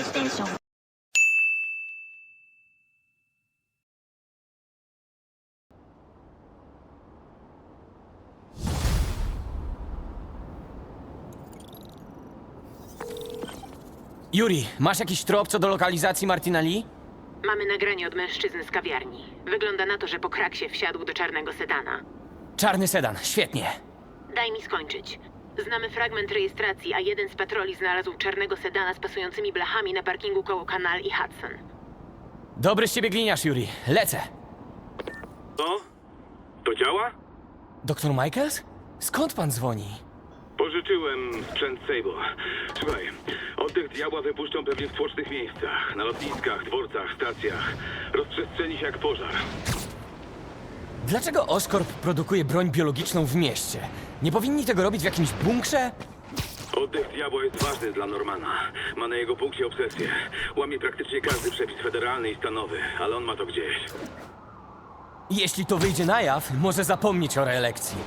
PlayStation Yuri, masz jakiś trop co do lokalizacji Martina Lee? Mamy nagranie od mężczyzny z kawiarni. Wygląda na to, że po kraksie wsiadł do czarnego sedana. Czarny sedan, świetnie. Daj mi skończyć. Znamy fragment rejestracji, a jeden z patroli znalazł czarnego sedana z pasującymi blachami na parkingu koło Kanal i Hudson. Dobry z ciebie gliniarz, Yuri. Lecę. Co? To działa? Doktor Michaels? Skąd pan dzwoni? Pożyczyłem sprzęt Sable. Słuchaj, oddech diabła wypuszczą pewnie w tłocznych miejscach. Na lotniskach, dworcach, stacjach. Rozprzestrzeni się jak pożar. Dlaczego Oscorp produkuje broń biologiczną w mieście? Nie powinni tego robić w jakimś bunkrze? Oddech diabła jest ważny dla Normana. Ma na jego punkcie obsesję. Łamie praktycznie każdy przepis federalny i stanowy, ale on ma to gdzieś. Jeśli to wyjdzie na jaw, może zapomnieć o reelekcji.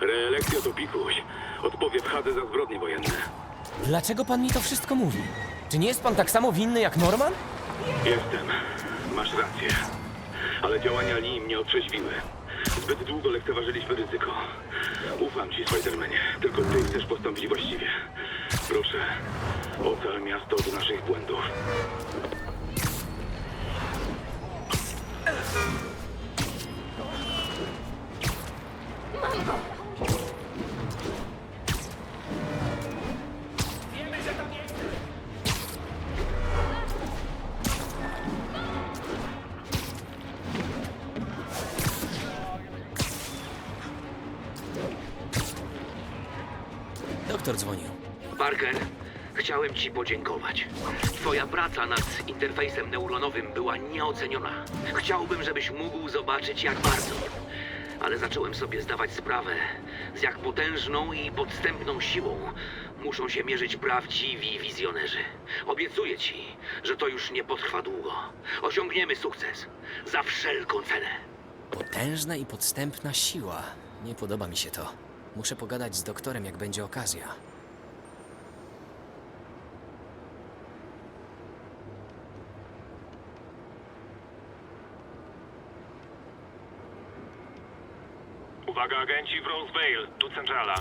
Reelekcja to pikuś. Odpowie w Hadze za zbrodnie wojenne. Dlaczego pan mi to wszystko mówi? Czy nie jest pan tak samo winny jak Norman? Jestem. Masz rację. Ale działania Lee mnie otrzeźwiły. Zbyt długo lekceważyliśmy ryzyko. Ufam ci, Spidermanie. Tylko ty chcesz postąpić właściwie. Proszę, ocal miasto od naszych błędów. Doktor dzwonił. Parker, chciałem Ci podziękować. Twoja praca nad interfejsem neuronowym była nieoceniona. Chciałbym, żebyś mógł zobaczyć, jak bardzo. Ale zacząłem sobie zdawać sprawę, z jak potężną i podstępną siłą muszą się mierzyć prawdziwi wizjonerzy. Obiecuję Ci, że to już nie potrwa długo. Osiągniemy sukces. Za wszelką cenę. Potężna i podstępna siła. Nie podoba mi się to. Muszę pogadać z doktorem, jak będzie okazja. Uwaga agenci w Roseville, tu centrala.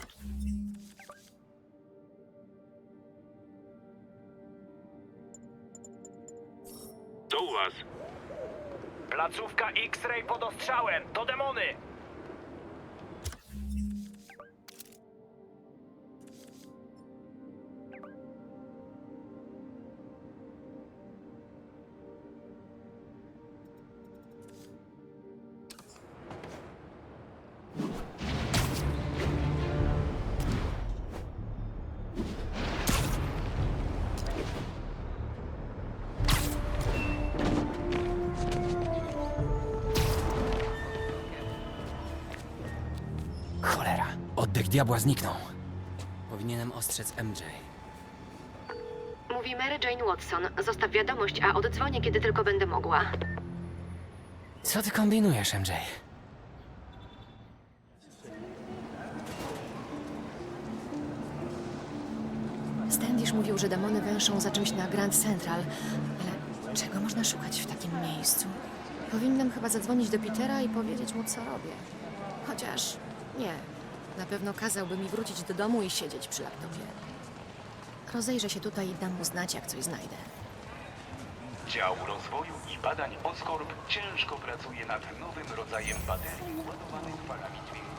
U was? Placówka X-Ray pod ostrzałem! To demony! Oddech diabła zniknął. Powinienem ostrzec MJ. Mówi Mary Jane Watson. Zostaw wiadomość, a oddzwonię, kiedy tylko będę mogła. Co ty kombinujesz, MJ? Standish mówił, że demony węszą za czymś na Grand Central, ale czego można szukać w takim miejscu? Powinnam chyba zadzwonić do Petera i powiedzieć mu, co robię. Chociaż nie. Na pewno kazałby mi wrócić do domu i siedzieć przy laptopie. Rozejrzę się tutaj i dam mu znać, jak coś znajdę. Dział Rozwoju i Badań Oscorp ciężko pracuje nad nowym rodzajem baterii ładowanych falami dźwięku.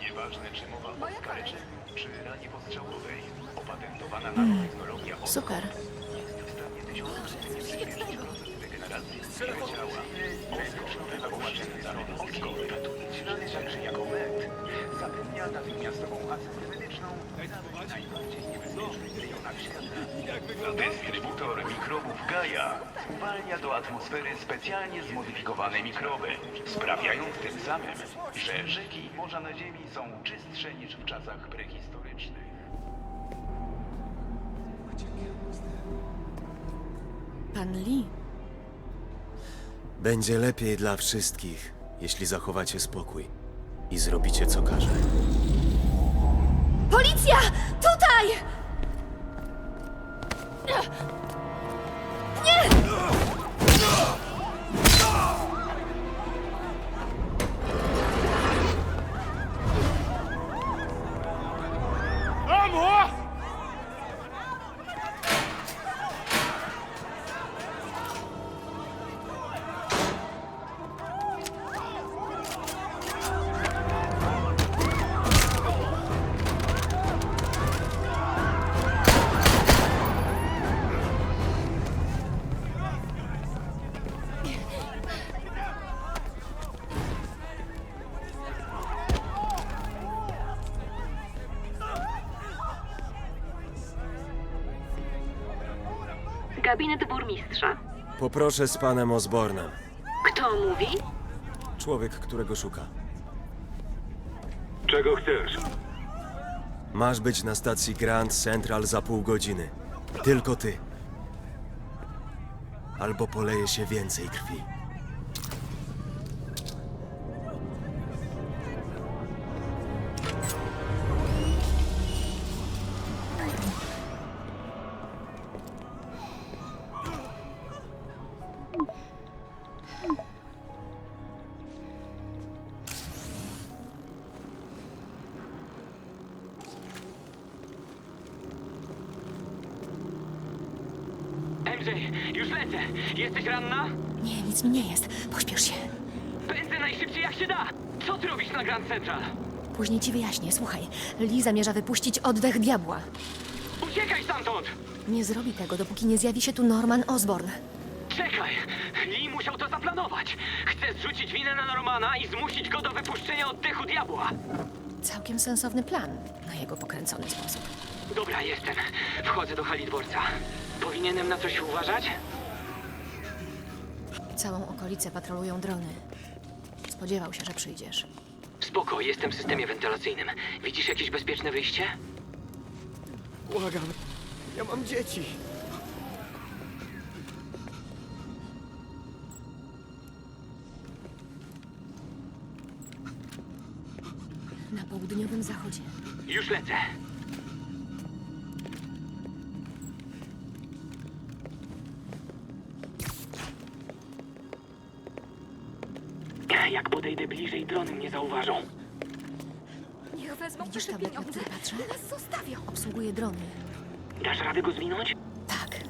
Nieważne czy mowa o skaleczeniu, czy ranie postrzałowej, opatentowana nanotechnologia Super. jest w stanie Dystrybutor mikrobów Gaia uwalnia do atmosfery specjalnie zmodyfikowane mikroby, sprawiając tym samym, że rzeki i morza na Ziemi są czystsze niż w czasach prehistorycznych. Pan Lee. Będzie lepiej dla wszystkich, jeśli zachowacie spokój i zrobicie co każe. Policja! Tutaj! Gabinet burmistrza. Poproszę z panem Osbornem. Kto mówi? Człowiek, którego szuka. Czego chcesz? Masz być na stacji Grand Central za pół godziny. Tylko ty. Albo poleje się więcej krwi. Już lecę. Jesteś ranna? Nie, nic mi nie jest. Pośpiesz się. Pędzę najszybciej jak się da. Co ty robisz na Grand Central? Później ci wyjaśnię. Słuchaj, Lee zamierza wypuścić oddech diabła. Uciekaj stamtąd! Nie zrobi tego, dopóki nie zjawi się tu Norman Osborn. Czekaj! Lee musiał to zaplanować. Chce zrzucić winę na Normana i zmusić go do wypuszczenia oddechu diabła. Całkiem sensowny plan na jego pokręcony sposób. Dobra, jestem. Wchodzę do hali dworca. Powinienem na coś uważać? Całą okolicę patrolują drony. Spodziewał się, że przyjdziesz. Spoko, jestem w systemie wentylacyjnym. Widzisz jakieś bezpieczne wyjście? Błagam. Ja mam dzieci. Na południowym zachodzie. Już lecę. Będę bliżej, drony mnie zauważą. Niech wezmą Widzisz nasze tablet, na patrzę? Nas zostawią. Obsługuję drony. Dasz radę go zwinąć? Tak,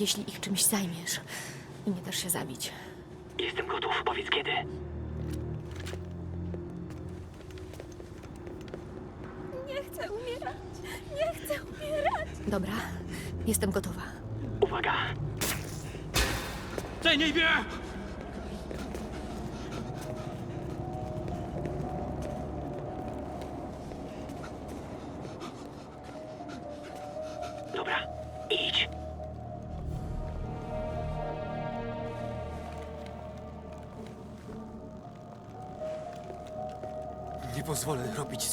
jeśli ich czymś zajmiesz i nie dasz się zabić. Jestem gotów, powiedz kiedy. Nie chcę umierać. Nie chcę umierać. Dobra, jestem gotowa. Uwaga! Ty nie wie!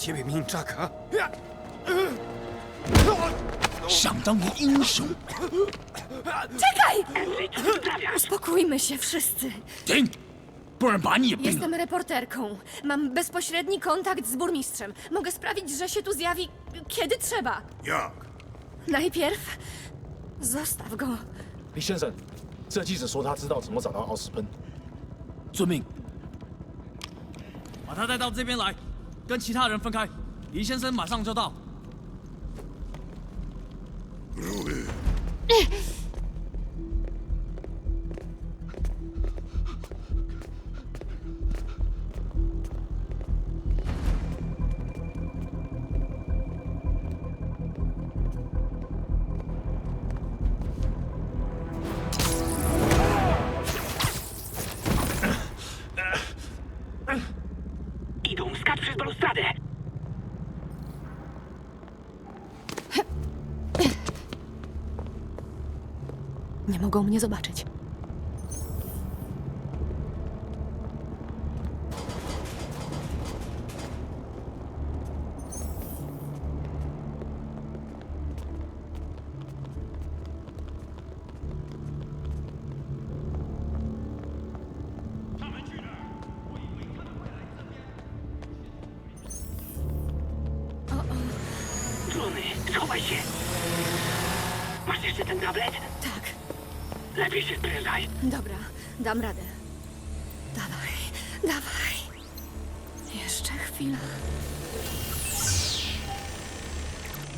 ciebie mięczaka. 想当年英雄， Czekaj! Uspokójmy się wszyscy. 停，不然把你也毙了。 Jestem reporterką. Mam bezpośredni kontakt z burmistrzem. Mogę sprawić, że się tu zjawi, kiedy trzeba. Jak? Najpierw zostaw go. 李先生，这记者说他知道怎么找到奥斯喷。遵命，把他带到这边来， 跟其他人分开。黎先生马上就到。Nie mogą mnie zobaczyć.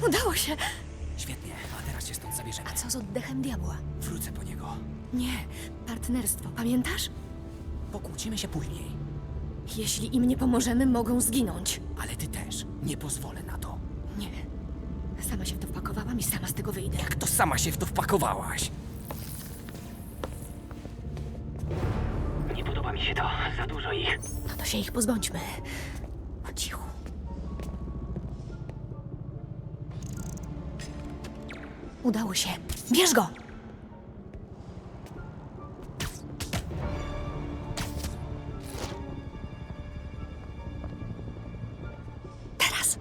Udało się. Świetnie, a teraz się stąd zabierzemy. A co z oddechem diabła? Wrócę po niego. Nie, partnerstwo, pamiętasz? Pokłócimy się później, Jeśli im nie pomożemy, mogą zginąć. ale ty też. Nie pozwolę na to. Nie. Sama się w to wpakowałam i sama z tego wyjdę. Jak to sama się w to wpakowałaś? Nie podoba mi się to. Za dużo ich. No to się ich pozbądźmy. Po cichu. Udało się. Bierz go! Teraz.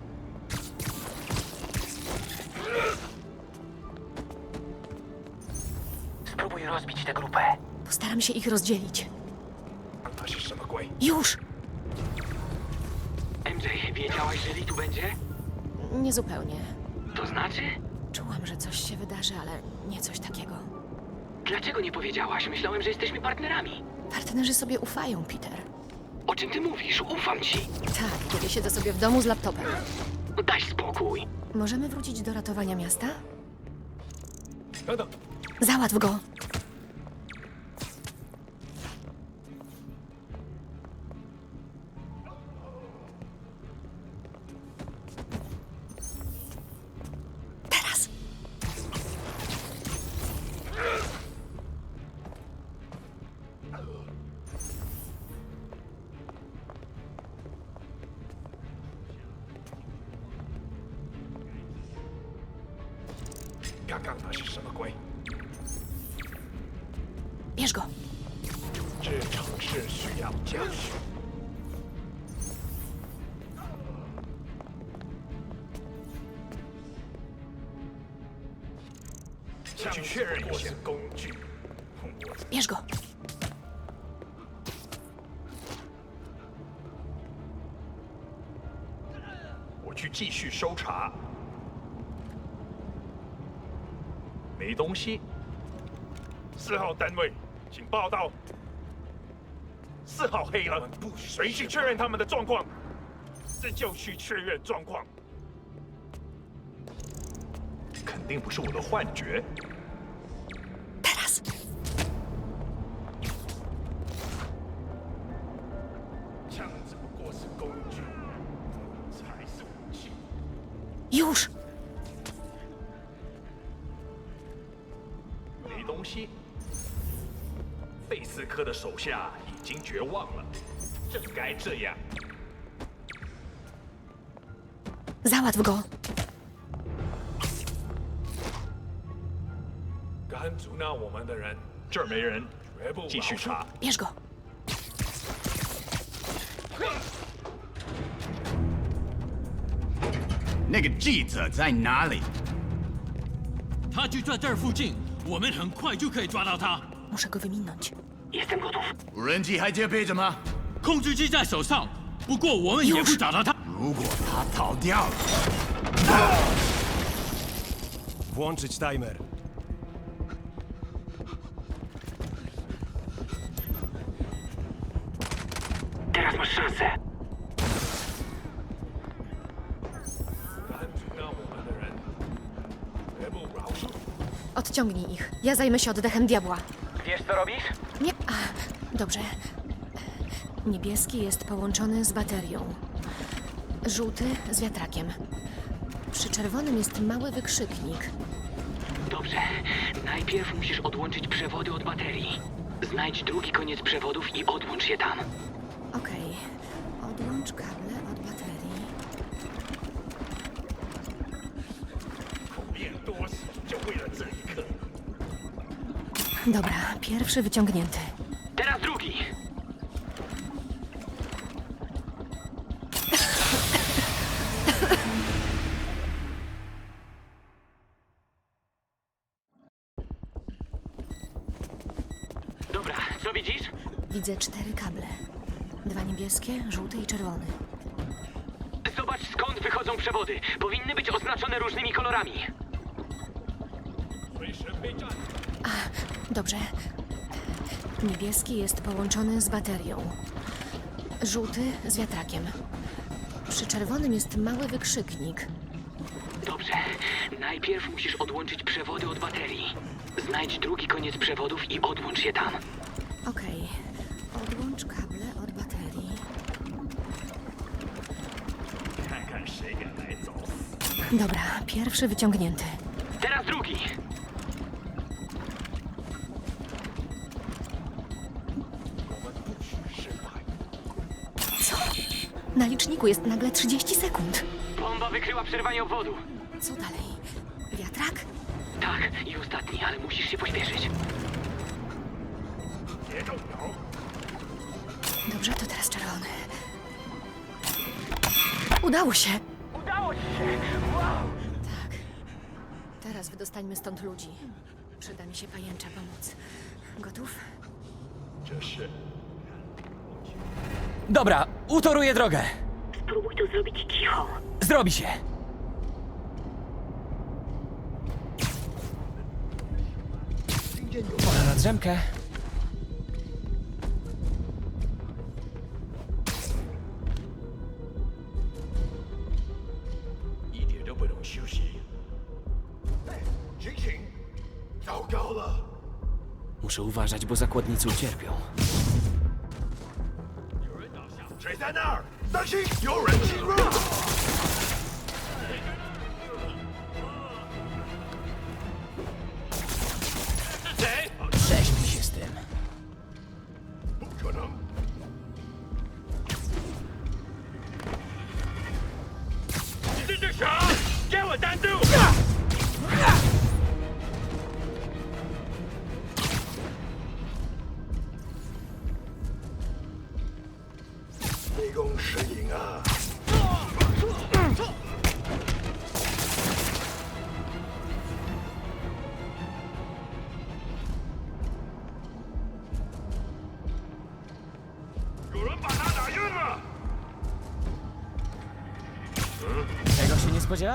Spróbuj rozbić tę grupę. Postaram się ich rozdzielić. Masz jeszcze McQuay? Już! MJ, wiedziałaś, że Lee tu będzie? Niezupełnie. To znaczy? Czułam, że coś się wydarzy, ale nie coś takiego. Dlaczego nie powiedziałaś? Myślałem, że jesteśmy partnerami. Partnerzy sobie ufają, Peter. O czym ty mówisz? Ufam ci. Tak, kiedy siedzę sobie w domu z laptopem. Daj spokój. Możemy wrócić do ratowania miasta? 等等，Załatw go! 刚刚那是什么鬼？Bierz go! 这城市需要教训。去确认一下工具。我 Bierz go! 我去继续搜查。没东西。四号单位，请报道。四号黑了，谁去确认他们的状况？这就去确认状况。肯定不是我的幻觉。继续查。Bierz go! 那个记者在哪里？他就在这儿附近，我们很快就可以抓到他。Muszę go wyminąć. Jestem gotów. 无人机还接配着吗？控制器在手上，不过我们也会找到他。如果他逃掉了，Włączyć timer. Odciągnij ich. Ja zajmę się oddechem diabła. Wiesz co robisz? Nie. A, dobrze. Niebieski jest połączony z baterią. Żółty z wiatrakiem. Przy czerwonym jest mały wykrzyknik. Dobrze. Najpierw musisz odłączyć przewody od baterii. Znajdź drugi koniec przewodów i odłącz je tam. Okej. Odłącz kable od baterii. Dobra, pierwszy wyciągnięty. Teraz drugi. Dobra, co widzisz? Widzę cztery kable. Dwa niebieskie, żółty i czerwony. Zobacz skąd wychodzą przewody. Powinny być oznaczone różnymi kolorami. Dobrze. Niebieski jest połączony z baterią. Żółty z wiatrakiem. Przy czerwonym jest mały wykrzyknik. Dobrze. Najpierw musisz odłączyć przewody od baterii. Znajdź drugi koniec przewodów i odłącz je tam. Okej. Odłącz kable od baterii. Dobra, pierwszy wyciągnięty. jest nagle 30 sekund. Bomba wykryła przerwanie obwodu. Co dalej? Wiatrak? Tak, i ostatni, ale musisz się pośpieszyć. Dobrze, to teraz czerwony. Udało się! Udało się! Wow! Tak. Teraz wydostańmy stąd ludzi. Przyda mi się pajęcza pomóc. Gotów? Dobra, utoruję drogę. Spróbuj to zrobić cicho. Zrobi się. Pora na drzemkę. Muszę uważać, bo zakładnicy ucierpią. 谁在那儿？当心，有人进入！不行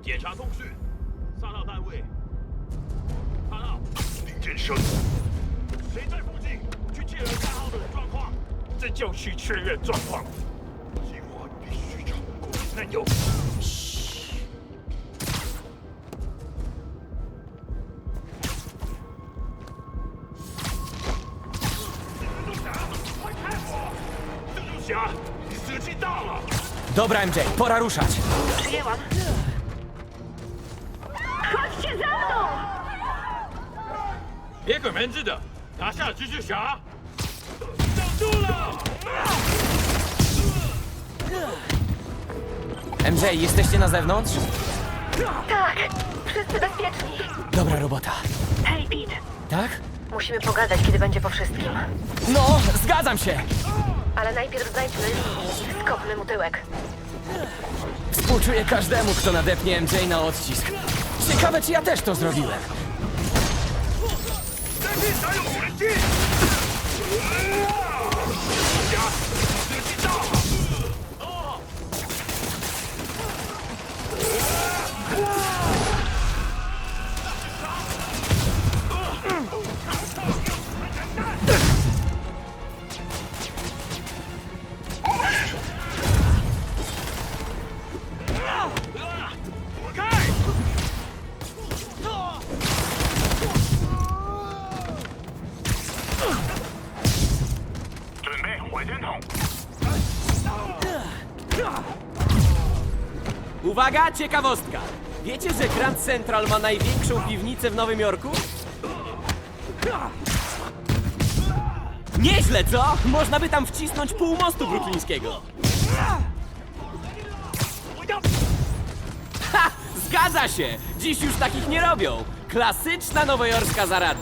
检查通讯上到单位。大闹铃铃声谁在附近？去确认三号的状况。再就绪确认状况。我必须成功。才有。Dobra, MJ, pora ruszać. Przyjęłam. Chodźcie za mną! 别鬼门子的，拿下蜘蛛侠！守住了！ MJ, jesteście na zewnątrz? Tak, wszyscy bezpieczni. Dobra robota. Hej, Pete. Tak? Musimy pogadać, kiedy będzie po wszystkim. No, zgadzam się! Ale najpierw znajdźmy Lee i skopmy mu tyłek. Współczuję każdemu, kto nadepnie MJ na odcisk. Ciekawe, czy ja też to zrobiłem. Uwaga, ciekawostka! Wiecie, że Grand Central ma największą piwnicę w Nowym Jorku? Nieźle, co? Można by tam wcisnąć pół mostu bruklińskiego. Ha! Zgadza się! Dziś już takich nie robią. Klasyczna nowojorska zaradność.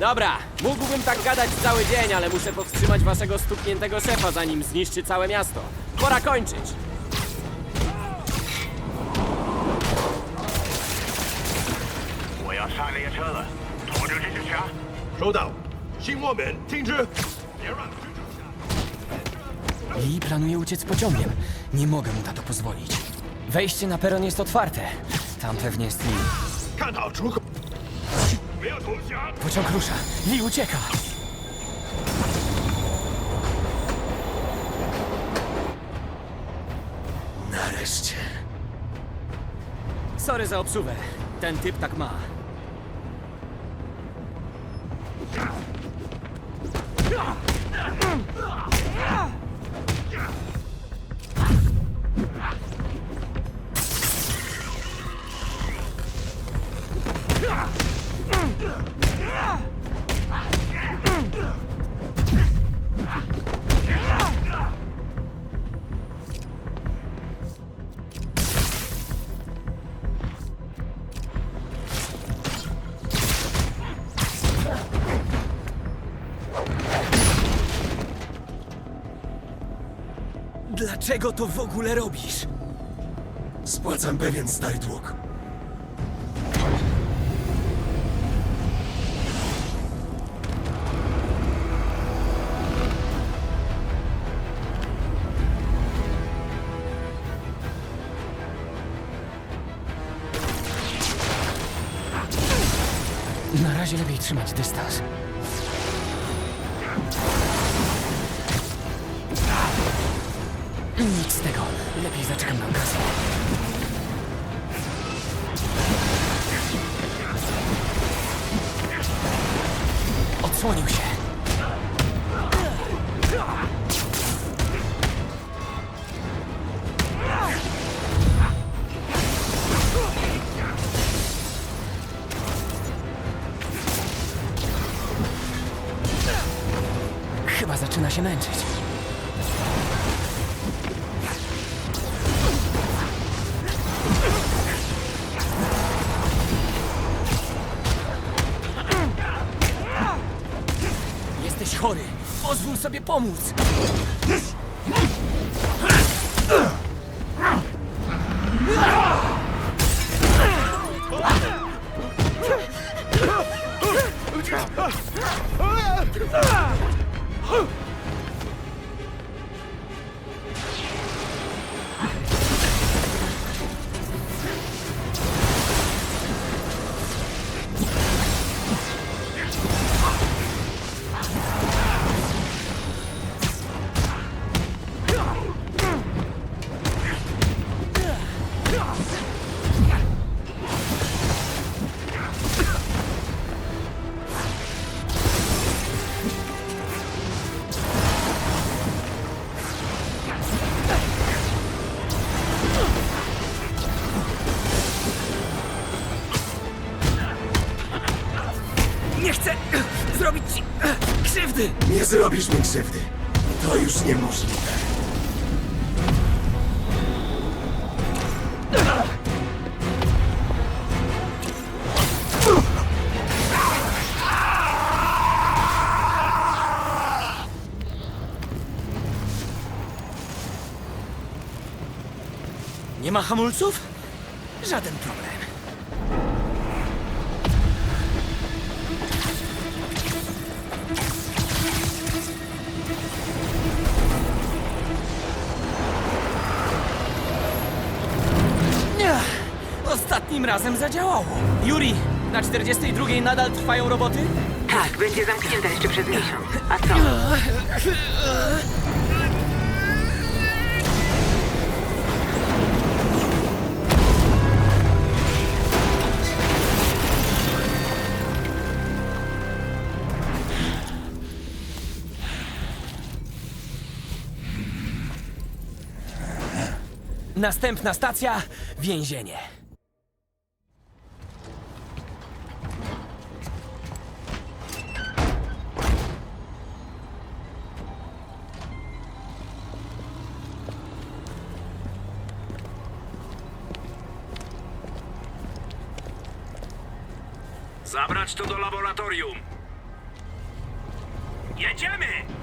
Dobra, mógłbym tak gadać cały dzień, ale muszę powstrzymać waszego stukniętego szefa, zanim zniszczy całe miasto. Pora kończyć. 我要上列车了，拖住蜘蛛侠。收到，新莫门停止。别让蜘蛛侠。 Lee planuje uciec pociągiem. Nie mogę mu na to pozwolić. Wejście na peron jest otwarte. Tam pewnie jest Lee. 看好出口。 Pociąg rusza. Lee ucieka. Nareszcie. Sorry za obsuwę. Ten typ tak ma. Dlaczego to w ogóle robisz? Spłacam pewien stary razie lepiej trzymać dystans. Nic z tego. Lepiej zaczekam na okazję. Sobie pomóc. Zrobisz mi krzywdy. To już niemożliwe. Nie ma hamulców? Żaden problem. Razem zadziałało. Yuri, na 42 nadal trwają roboty? Tak, będzie zamknięta jeszcze przez miesiąc. A co? Następna stacja więzienie. Zabrać to do laboratorium. Jedziemy!